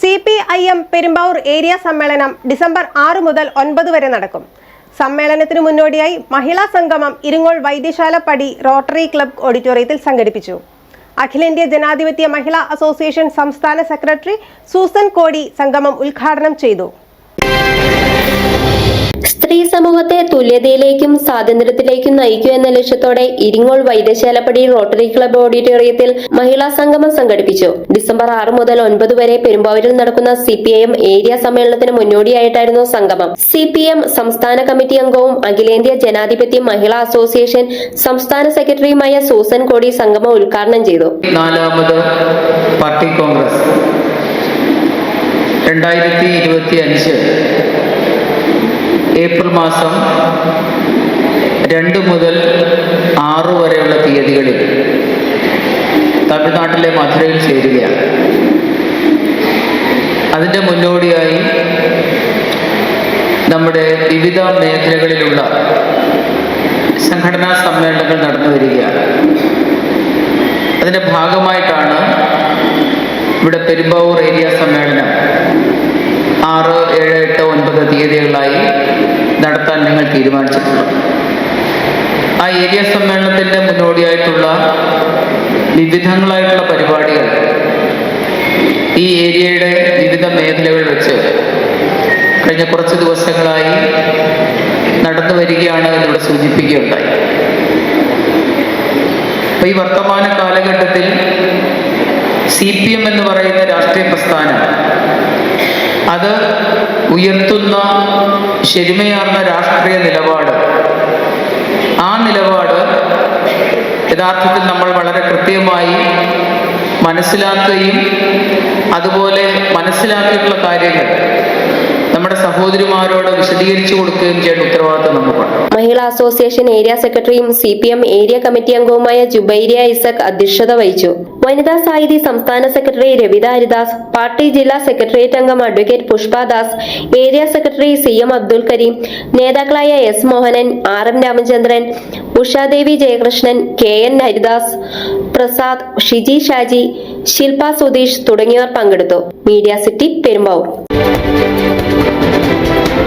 C P I M Perumbavoor area സമ്മേളനം December ആറ് മുതൽ ഒൻപത് വരെ നടക്കും. സമ്മേളനത്തിന് മുന്നോടിയായി മഹിളാ സംഗമം ഇരുങ്ങോൾ വൈദ്യശാല പടി റോട്ടറി ക്ലബ് ഓഡിറ്റോറിയത്തിൽ സംഘടിപ്പിച്ചു. അഖിലേന്ത്യാ ജനാധിപത്യ മഹിളാ അസോസിയേഷൻ സംസ്ഥാന സെക്രട്ടറി സൂസൻ കോടി സംഗമം ഉദ്ഘാടനം ചെയ്തു. സമൂഹത്തെ തുല്യതയിലേക്കും സ്വാതന്ത്ര്യത്തിലേക്കും നയിക്കുക എന്ന ലക്ഷ്യത്തോടെ ഇരിങ്ങോൾ വൈദ്യശാലപ്പടി റോട്ടറി ക്ലബ് ഓഡിറ്റോറിയത്തിൽ മഹിളാ സംഗമം സംഘടിപ്പിച്ചു. ഡിസംബർ ആറ് മുതൽ ഒൻപത് വരെ പെരുമ്പാവൂരിൽ നടക്കുന്ന സി ഏരിയ സമ്മേളനത്തിന് മുന്നോടിയായിട്ടായിരുന്നു സംഗമം. സി സംസ്ഥാന കമ്മിറ്റി അംഗവും അഖിലേന്ത്യാ ജനാധിപത്യ മഹിളാ അസോസിയേഷൻ സംസ്ഥാന സെക്രട്ടറിയുമായ സൂസൻ കോടി സംഗമം ഉദ്ഘാടനം ചെയ്തു. നാലാമത് പാർട്ടി കോൺഗ്രസ്. രണ്ടായിരത്തി ഇരുപത്തി അഞ്ച് ഏപ്രിൽ മാസം രണ്ട് മുതൽ ആറ് വരെയുള്ള തീയതികളിൽ തമിഴ്നാട്ടിലെ മധുരയിൽ ചേരുകയാണ്. അതിന്റെ മുന്നോടിയായി നമ്മുടെ വിവിധ മേഖലകളിലുള്ള സംഘടനാ സമ്മേളനങ്ങൾ നടന്നു വരികയാണ്. അതിന്റെ ഭാഗമായിട്ടാണ് ഇവിടെ പെരുമ്പാവൂർ ഏരിയ സമ്മേളനം ആറ് ഏഴ് എട്ട് ഒൻപത് തീയതികളായി നടത്താൻ നിങ്ങൾ തീരുമാനിച്ചിട്ടുള്ളത് ആ ഏരിയ സമ്മേളനത്തിന്റെ മുന്നോടിയായിട്ടുള്ള വിവിധങ്ങളായിട്ടുള്ള പരിപാടികൾ ഈ ഏരിയയുടെ വിവിധ മേഖലകളിൽ വെച്ച് കഴിഞ്ഞ കുറച്ച് ദിവസങ്ങളായി നടന്നു വരികയാണ് എന്നിവിടെ സൂചിപ്പിക്കുകയുണ്ടായി. അപ്പൊ ഈ വർത്തമാന കാലഘട്ടത്തിൽ സി പി എം എന്ന് പറയുന്ന രാഷ്ട്രീയ പ്രസ്ഥാനം അത് ഉയർത്തുന്ന ശരിമയാർന്ന രാഷ്ട്രീയ നിലപാട്. ആ നിലപാട് യഥാർത്ഥത്തിൽ നമ്മൾ വളരെ കൃത്യമായി മനസ്സിലാക്കുകയും അതുപോലെ മനസ്സിലാക്കിയിട്ടുള്ള കാര്യങ്ങൾ. സഹോദരിമാരോട് വിശദീകരിച്ചു കൊടുക്കുകയും ചെയ്യേണ്ട ഉത്തരവാദിത്വം നമുക്കുണ്ട്. മഹിളാ അസോസിയേഷൻ ഏരിയ സെക്രട്ടറിയും C P M area committee അംഗവുമായ ജുബൈരിയ ഇസക് അധ്യക്ഷത വഹിച്ചു. വനിതാ സാഹിതി സംസ്ഥാന സെക്രട്ടറി രവിത ഹരിദാസ് പാർട്ടി ജില്ലാ സെക്രട്ടേറിയറ്റ് അംഗം advocate Pushpadas area secretary C M Abdul Kareem നേതാക്കളായ S Mohanan R M Ramachandran Ushadevi Jayakrishnan K N Haridas Prasad Shiji Shaji Shilpa Sudheesh തുടങ്ങിയവർ പങ്കെടുത്തു. Media city Perumbavoor.